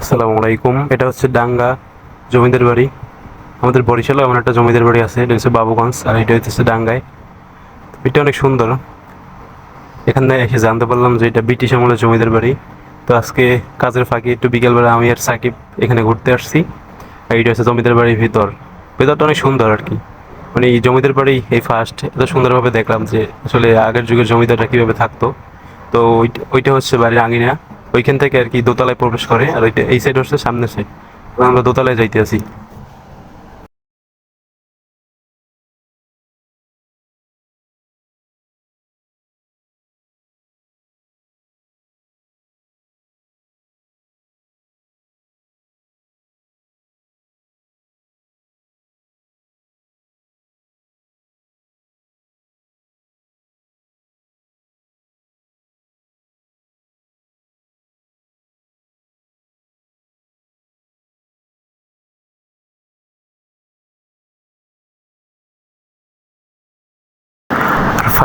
আসসালামু আলাইকুম। এটা হচ্ছে ডাঙ্গা জমিদার বাড়ি। আমাদের বরিশালেও এমন একটা জমিদার বাড়ি আছে, এটা হচ্ছে বাবুগঞ্জ, আর এটা হচ্ছে ডাঙ্গায়। এটা অনেক সুন্দর। এখানে এসে জানতে পারলাম যে এটা ব্রিটিশ আমলের জমিদার বাড়ি। তো আজকে কাজের ফাঁকে একটু বিকেলবেলা আমি আর সাকিব এখানে ঘুরতে আসছি। আর এটা হচ্ছে জমিদার বাড়ির ভিতর। ভেতরটা অনেক সুন্দর আর কি। মানে এই জমিদার বাড়ি এই ফার্স্ট এত সুন্দরভাবে দেখলাম যে আসলে আগের যুগের জমিদাররা কীভাবে থাকতো। তো ওইটা ওইটা হচ্ছে বাড়ির আঙিনা। ওইখান থেকে আর কি দোতলায় প্রবেশ করে, আর ওইটা এই সাইড হচ্ছে সামনের সাইড আমরা দোতলায় যাইতে আছি।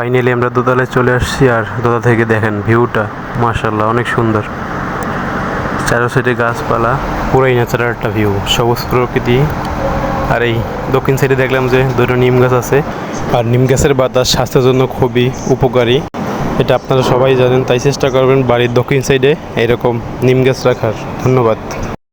ফাইনালি আমরা দোতলায় চলে আসছি আর দোতলা থেকে দেখেন ভিউটা মার্শাল্লাহ অনেক সুন্দর। চারো সাইডে গাছপালা, পুরাই ন্যাচারাল একটা ভিউ সবুজ প্রকৃতি। আর এই দক্ষিণ সাইডে দেখলাম যে দুটো নিম গাছ আছে, আর নিম গাছের বাতাস স্বাস্থ্যের জন্য খুবই উপকারী। এটা আপনারা সবাই জানেন, তাই চেষ্টা করবেন বাড়ির দক্ষিণ সাইডে এরকম নিম গাছ রাখার। ধন্যবাদ।